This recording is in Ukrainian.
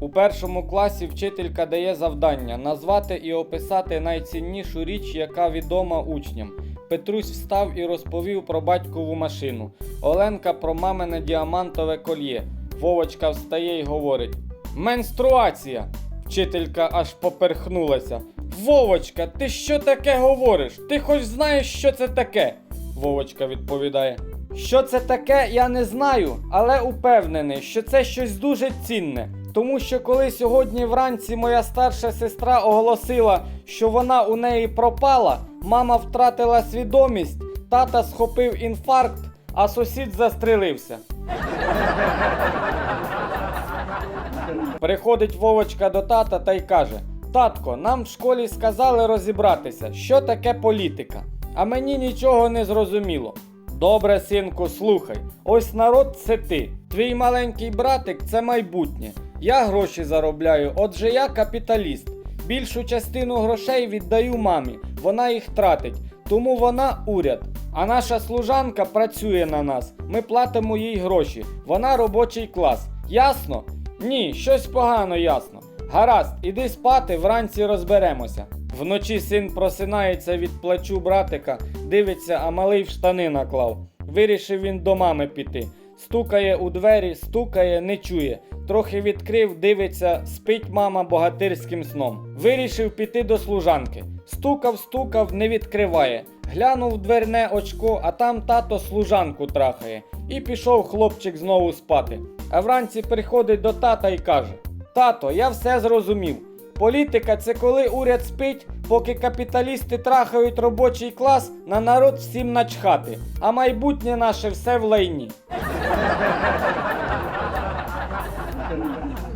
У першому класі вчителька дає завдання назвати і описати найціннішу річ, яка відома учням. Петрусь встав і розповів про батькову машину. Оленка про мамине діамантове кольє. Вовочка встає і говорить: Менструація! Вчителька аж поперхнулася. Вовочка, ти що таке говориш? Ти хоч знаєш, що це таке? Вовочка відповідає. Що це таке, я не знаю, але упевнений, що це щось дуже цінне. Тому що коли сьогодні вранці моя старша сестра оголосила, що вона у неї пропала, мама втратила свідомість, тата схопив інфаркт, а сусід застрелився. Приходить Вовочка до тата та й каже: Татко, нам в школі сказали розібратися, що таке політика. А мені нічого не зрозуміло. Добре, синку, слухай. Ось народ це ти. Твій маленький братик це майбутнє. Я гроші заробляю, отже я капіталіст. Більшу частину грошей віддаю мамі, вона їх тратить, тому вона уряд. А наша служанка працює на нас. Ми платимо їй гроші. Вона робочий клас. Ясно? Ні, щось погано ясно. Гаразд, іди спати, вранці розберемося. Вночі син просинається від плачу братика, дивиться, а малий в штани наклав. Вирішив він до мами піти. Стукає у двері, стукає, не чує. Трохи відкрив, дивиться, спить мама богатирським сном. Вирішив піти до служанки. Стукав, стукав, не відкриває. Глянув дверне очко, а там тато служанку трахає. І пішов хлопчик знову спати. А вранці приходить до тата і каже: Тато, я все зрозумів. Політика це коли уряд спить, поки капіталісти трахають робочий клас, на народ всім начхати, а майбутнє наше все в лайні. Thank you.